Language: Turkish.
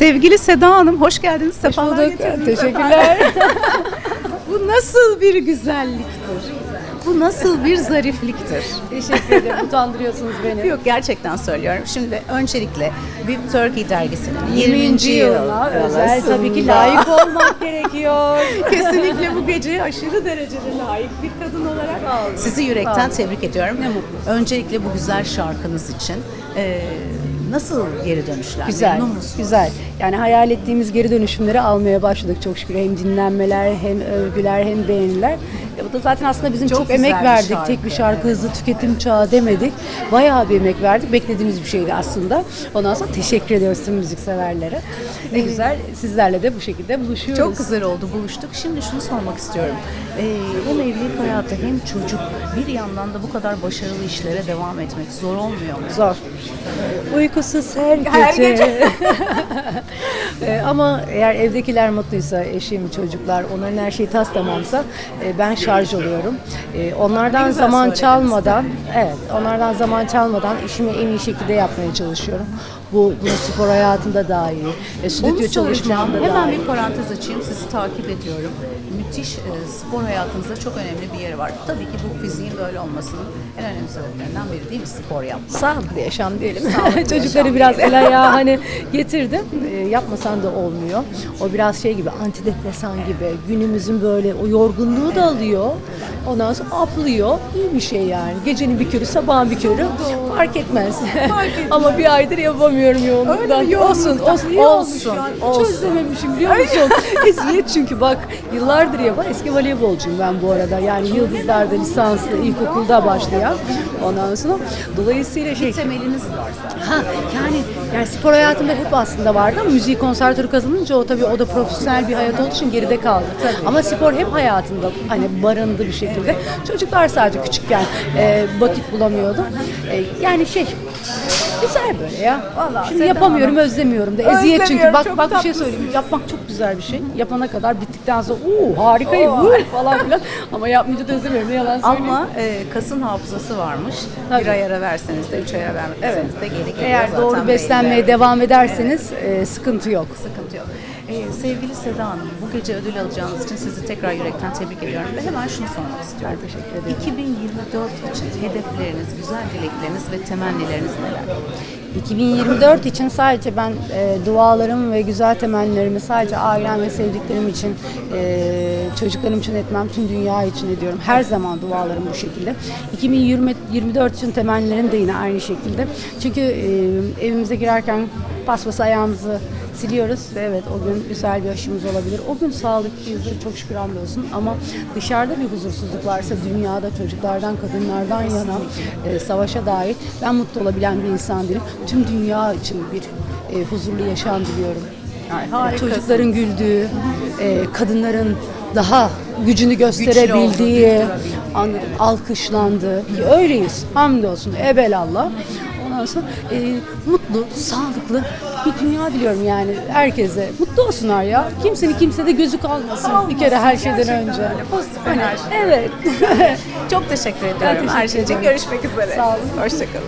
Sevgili Seda Hanım hoş geldiniz. Sefalar bulduk. getirdiniz Teşekkürler. Bu nasıl bir güzelliktir? Bu nasıl bir zarifliktir? Teşekkür ederim. Utandırıyorsunuz beni. Yok gerçekten söylüyorum. Şimdi öncelikle Bip Turkey dergisinin 20. 20. yıl yılına özel tabii ki layık olmak gerekiyor. Kesinlikle bu geceye aşırı derecede layık bir kadın olarak sizi yürekten tebrik ediyorum. Ne mutlu. Öncelikle bu güzel şarkınız için e, nasıl geri dönüşler? Güzel, Memnun musunuz? güzel. Yani hayal ettiğimiz geri dönüşümleri almaya başladık çok şükür. Hem dinlenmeler, hem övgüler, hem beğeniler. E, bu da zaten aslında bizim Çok çok, emek verdik. şarkı. Tek bir şarkı hızlı tüketim çağı demedik. Bayağı bir emek verdik. Beklediğimiz bir şeydi aslında. Ondan sonra teşekkür ediyoruz tüm müzikseverlere. Ne güzel sizlerle de bu şekilde buluşuyoruz. Çok güzel oldu buluştuk. Şimdi şunu sormak istiyorum. Ee, hem evlilik hayatı hem çocuk bir yandan da bu kadar başarılı işlere devam etmek zor olmuyor mu? Zor. Uykusuz her gece. Her gece. Ee, ama eğer evdekiler mutluysa, eşim, çocuklar, onların her şeyi tas tamamsa e, ben şarj oluyorum. E, onlardan zaman çalmadan, evet, onlardan zaman çalmadan işimi en iyi şekilde yapmaya çalışıyorum. Bu, bunu spor hayatında dahil, e, stüdyo çalışmamda Hemen dahil. bir parantez açayım. Sizi takip ediyorum. Müthiş e, spor hayatınızda çok önemli bir yeri var. Tabii ki bu fiziğin böyle olmasının en önemli sebeplerinden biri değil mi spor yapmak? Sağlıklı yaşam diyelim. Sağlıklı Çocukları yaşam biraz el ayağı hani getirdim. E, yapmasan da olmuyor. O biraz şey gibi antidepresan gibi. Günümüzün böyle o yorgunluğu da alıyor. Ondan sonra aplıyor. İyi bir şey yani. Gecenin bir körü, sabahın bir körü fark etmez. Ama bir aydır yapamıyorum yoğunluktan. Öyle mi? olsun, Yoğunluktan. olsun. İyi olsun, Olsun. özlememişim biliyor musun? Eziyet çünkü bak yıllardır yapan eski voleybolcuyum ben bu arada. Yani Yıldızlar'da lisanslı ilkokulda başlayan. Ondan sonra dolayısıyla şey Temeliniz var zaten. Ha yani yani spor hayatımda hep aslında vardı ama müziği konservatörü kazanınca o tabii o da profesyonel bir hayat olduğu için geride kaldı. Ama spor hep hayatımda hani barındı bir şekilde. Çocuklar sadece küçükken e, vakit bulamıyordum. E, yani şey güzel böyle ya. Vallahi Şimdi yapamıyorum, özlemiyorum da. Eziyet çünkü. Bak bak bir şey söyleyeyim. Yapmak çok güzel bir şey. Yapana kadar bittikten sonra uuu harikayım uuu falan filan. Ama yapmayınca da özlemiyorum. Ne yalan söyleyeyim. Ama e, kasın hafızası varmış. Tabii. Bir ay ara verseniz de, üç ay ara vermezseniz de geri geliyor Eğer zaten doğru beslenmeye devam ederseniz e, sıkıntı yok. Sıkıntı. Ee, sevgili Seda Hanım, bu gece ödül alacağınız için sizi tekrar yürekten tebrik ediyorum ve hemen şunu sormak istiyorum. Ben teşekkür ederim. 2024 için hedefleriniz, güzel dilekleriniz ve temennileriniz neler? 2024 için sadece ben e, dualarım ve güzel temennilerimi sadece ailem ve sevdiklerim için, e, çocuklarım için etmem, tüm dünya için ediyorum. Her zaman dualarım bu şekilde. 2024 için temennilerim de yine aynı şekilde. Çünkü e, evimize girerken paspası ayağımızı siliyoruz ve evet o gün güzel bir aşımız olabilir. O gün sağlıklıyızdır çok şükür hamdolsun ama dışarıda bir huzursuzluk varsa dünyada çocuklardan, kadınlardan yana e, savaşa dair ben mutlu olabilen bir insan değilim. Tüm dünya için bir e, huzurlu yaşam diliyorum. Harikasın. Çocukların güldüğü, e, kadınların daha gücünü gösterebildiği, an, alkışlandığı ki öyleyiz. Hamdolsun ebelallah. Sonra e, mutlu, sağlıklı bir dünya diliyorum yani herkese. Mutlu olsunlar ya. Kimsenin kimsede gözü kalmasın bir kere her şeyden Gerçekten önce. öyle. Pozitif Hani, enerji. evet. Çok teşekkür ediyorum teşekkür her şey için. Görüşmek üzere. Sağ olun. Hoşçakalın.